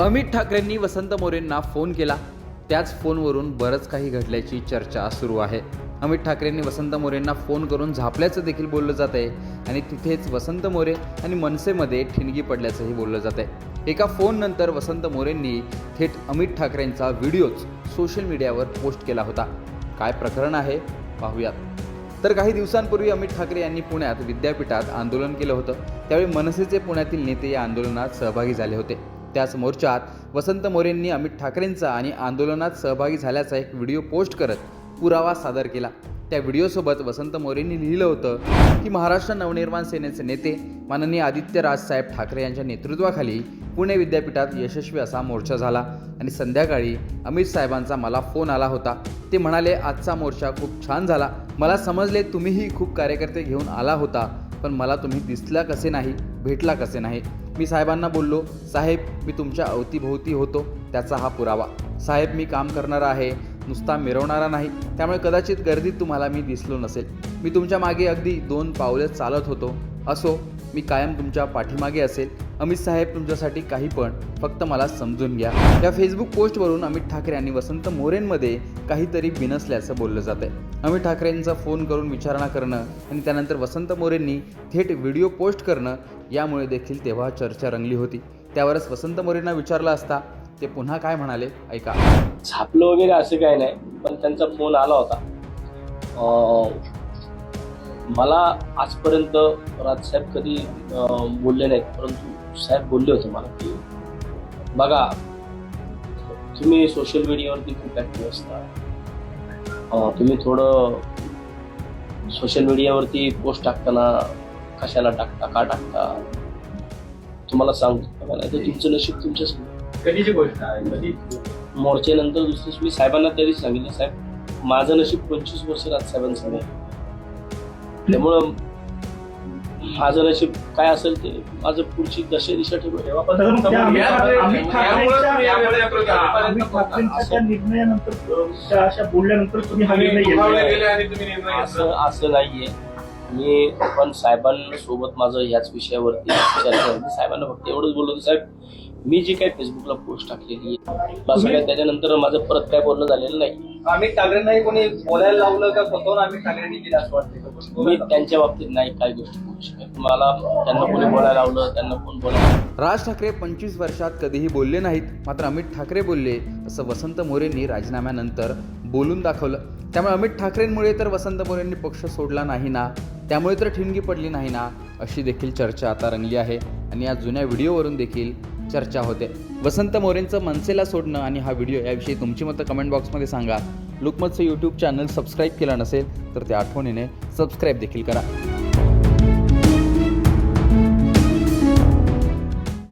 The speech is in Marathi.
अमित ठाकरेंनी वसंत मोरेंना फोन केला. त्याच फोनवरून बरंच काही घडल्याची चर्चा सुरू आहे. अमित ठाकरेंनी वसंत मोरेंना फोन करून झापल्याचं देखील बोललं जात आहे आणि तिथेच वसंत मोरे आणि मनसेमध्ये ठिणगी पडल्याचंही बोललं जात आहे एका फोननंतर वसंत मोरेंनी थेट अमित ठाकरेंचा व्हिडिओच सोशल मीडियावर पोस्ट केला होता. काय प्रकरण आहे? पाहूयात. तर काही दिवसांपूर्वी अमित ठाकरे यांनी पुण्यात विद्यापीठात आंदोलन केलं होतं. त्यावेळी मनसेचे पुण्यातील नेते या आंदोलनात सहभागी झाले होते. त्याच मोर्चात वसंत मोरेंनी अमित ठाकरेंचा आणि आंदोलनात सहभागी झाल्याचा एक व्हिडिओ पोस्ट करत पुरावा सादर केला. त्या व्हिडिओसोबत वसंत मोरेंनी लिहिलं होतं की महाराष्ट्र नवनिर्माण सेनेचे नेते माननीय आदित्य राजसाहेब ठाकरे यांच्या नेतृत्वाखाली पुणे विद्यापीठात यशस्वी असा मोर्चा झाला आणि संध्याकाळी अमित साहेबांचा मला फोन आला होता. ते म्हणाले आजचा मोर्चा खूप छान झाला. मला समजले तुम्हीही खूप कार्यकर्ते घेऊन आला होता पण मला तुम्ही दिसला कसे नाही भेटला कसे नाही? मी साहेबांना बोललो साहेब मी तुमच्या अवतीभोवती होतो त्याचा हा पुरावा. साहेब मी काम करणारा आहे. नुसता मिरवणारा नाही. त्यामुळे कदाचित गर्दीत तुम्हाला मी दिसलो नसेल. मी तुमच्या मागे अगदी दोन पावले चालत होतो. असो मी कायम तुमच्या पाठीमागे असेल. अमित साहेब तुमच्यासाठी काही पण फक्त मला समजून घ्या. या फेसबुक पोस्टवरून अमित ठाकरे आणि वसंत मोरेंमध्ये काहीतरी बिनसल्याचं बोललं जात आहे अमित ठाकरेंचा फोन करून विचारणा करणं आणि त्यानंतर वसंत मोरेंनी थेट व्हिडिओ पोस्ट करणं यामुळे देखील तेव्हा चर्चा रंगली होती. त्यावरच वसंत मोरेंना विचारलं असता ते पुन्हा काय म्हणाले? ऐका. छापलं वगैरे असं काही नाही पण त्यांचा फोन आला होता. मला आजपर्यंत राजसाहेब कधी बोलले नाहीत परंतु साहेब बोलले होते मला की बघा तुम्ही सोशल मीडियावरती खूप ऍक्टिव्ह असता. तुम्ही थोडं सोशल मीडियावरती पोस्ट टाकताना कशाला टाकता का टाकता तुम्हाला सांगतो तर तुमचं नशीब तुमच्या कधीची गोष्ट आहे कधी मोर्चेनंतर दिवशी मी साहेबांना दिवशी सांगितलं साहेब माझं नशीब पंचवीस वर्ष राजसाहेबांचं आहे त्यामुळं माझं नशीब काय असेल ते माझं पुढची दशा दिशा ठेवून तेव्हापासून त्या अमित यामुळे- अमित यामुळे- ठाकरेंच्या- यामुळे आपण अमित ठाकरेंच्या त्या निर्णयानंतर अं, त्या अशा बोलल्यानंतर तुम्ही हा निर्णय तुम्ही दुखावले घेतला गेले आणि तुम्ही निर्णय असं घेतला. असं नाहीये मी पण साहेबांसोबत माझं ह्याच विषयावरती चर्चा झाली साहेबांना फक्त एवढंच बोललो साहेब मी जी काही फेसबुकला पोस्ट टाकलेली आहे बस काय त्याच्यानंतर माझं परत काय बोलणं झालेलं नाही. अमित ठाकरेंनाही कोणी बोलायला लावलं का स्वतःहून अमित ठाकरेंनी केलं असं वाटतं मी त्यांच्या बाबतीत नाही काही गोष्टी बोलू शकत. मला त्यांना कोणी बोलायला लावलं त्यांना कोण बोलायला राज ठाकरे पंचवीस वर्षात कधीही बोलले नाहीत मात्र अमित ठाकरे बोलले असं वसंत मोरेंनी राजीनाम्यानंतर बोलून दाखवलं. त्यामुळे अमित ठाकरेंमुळे तर वसंत मोरेंनी पक्ष सोडला नाही ना त्यामुळे तर ठिणगी पडली नाही ना अशी देखील चर्चा आता रंगली आहे. आणि या जुन्या व्हिडिओवरून देखील चर्चा होते. वसंत मोरेंचं मनसेला सोडणं आणि हा व्हिडिओ याविषयी तुमची मतं कमेंट बॉक्समध्ये सांगा. लुकमतचं यूट्यूब चॅनल सबस्क्राईब केलं नसेल तर ते आठवणीने सबस्क्राईब देखील करा.